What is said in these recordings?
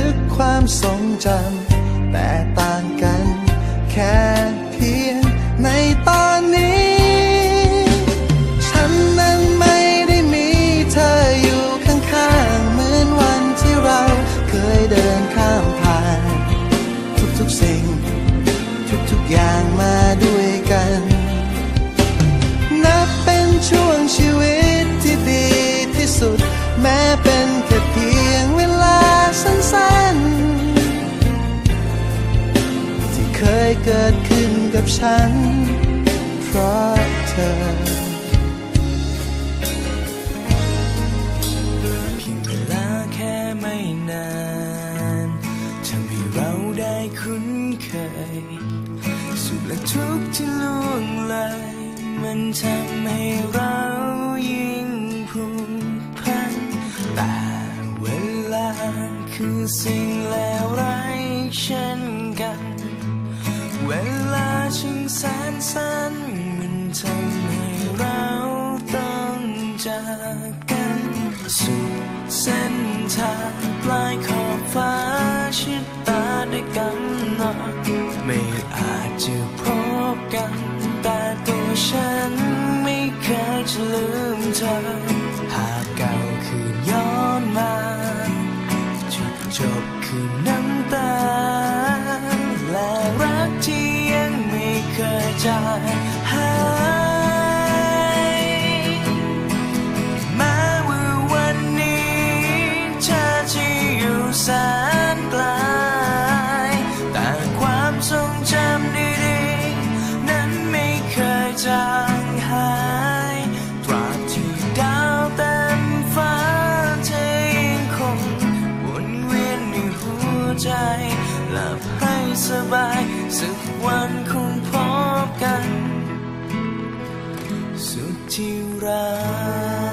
ก ความทรงจำแต่ กับฉัน เพราะเธอ เพียงเวลาแค่ไม่นานทำให้เราได้คุ้นเคย สุขและทุกข์ที่ล่วงเลยมันทำให้เรายิ่งผูกพันแต่เวลาคือสิ่งเลวร้ายเช่นกัน เวลาชิงแสนสั้นมันทำให้เราต้องจากกันสู่เส้นทางปลายขอบฟ้าชิดตาได้กำหนดไม่อาจจะพบกัน แต่ตัวฉันไม่เคยจะลืม ไม่ หลับให้สบายสักวันคงพบกัน สุดที่รัก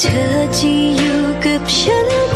เธ有个ะ